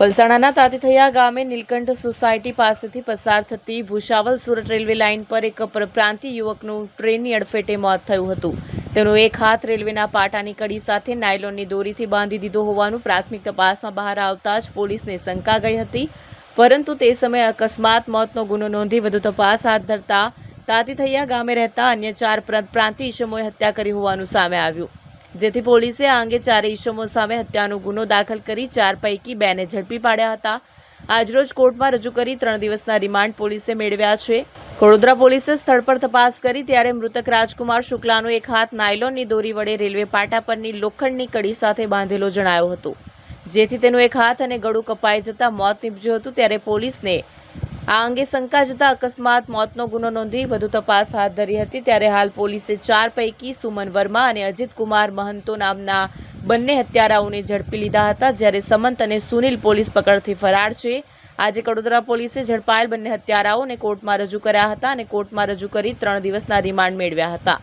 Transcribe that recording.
પલસાણાના તાતીથૈયા ગામે નીલકંઠ સોસાયટી પાસેથી પસાર થતી ભૂસાવલ સુરત રેલવે લાઇન પર એક પ્રાંતિય યુવકનું ટ્રેનની અડફેટે મોત થયું હતું. તેનો એક હાથ રેલવેના પાટાની કડી સાથે નાયલોનની દોરીથી બાંધી દીધો હોવાનું પ્રાથમિક તપાસમાં બહાર આવતા જ પોલીસને શંકા ગઈ હતી. પરંતુ તે સમયે અકસ્માત, મોતનો ગુનો નોંધી વધુ તપાસ હાથ ધરતા તાતીથૈયા ગામે રહેતા અન્ય ચાર પ્ર- ઈસમોએ હત્યા કરી હોવાનું સામે આવ્યું. જેથી પોલીસે આ અંગે ચારે ઈસમો સામે હત્યાનો ગુનો દાખલ કરી ચાર પૈકી બેને ઝડપી પાડ્યા હતા. આજરોજ કોર્ટમાં રજૂ કરી ત્રણ દિવસના રિમાન્ડ પોલીસે મેળવ્યા છે. વડોદરા પોલીસે સ્થળ પર તપાસ કરી ત્યારે મૃતક રાજકુમાર શુક્લાનો એક હાથ નાયલોનની દોરી વડે રેલવે પાટા પરની લોખંડની કડી સાથે બાંધેલો જણાયો હતો. જેથી તેનો એક હાથ અને ગળું કપાઈ જતા મોત નીપજ્યું હતું ત્યારે પોલીસને આ અંગે શંકા જતા અકસ્માત મોતનો ગુનો નોંધી વધુ તપાસ હાથ ધરી હતી. ત્યારે હાલ પોલીસે ચાર પૈકી સુમન વર્મા અને અજીત કુમાર મહંતો નામના બંને હત્યારાઓને ઝડપી લીધા હતા, જ્યારે સમંત અને સુનિલ પોલીસ પકડથી ફરાર છે. આજે કડોદરા પોલીસે ઝડપાયેલ બંને હત્યારાઓને કોર્ટમાં રજૂ કર્યા હતા અને કોર્ટમાં રજૂ કરી ત્રણ દિવસના રિમાન્ડ મેળવ્યા હતા.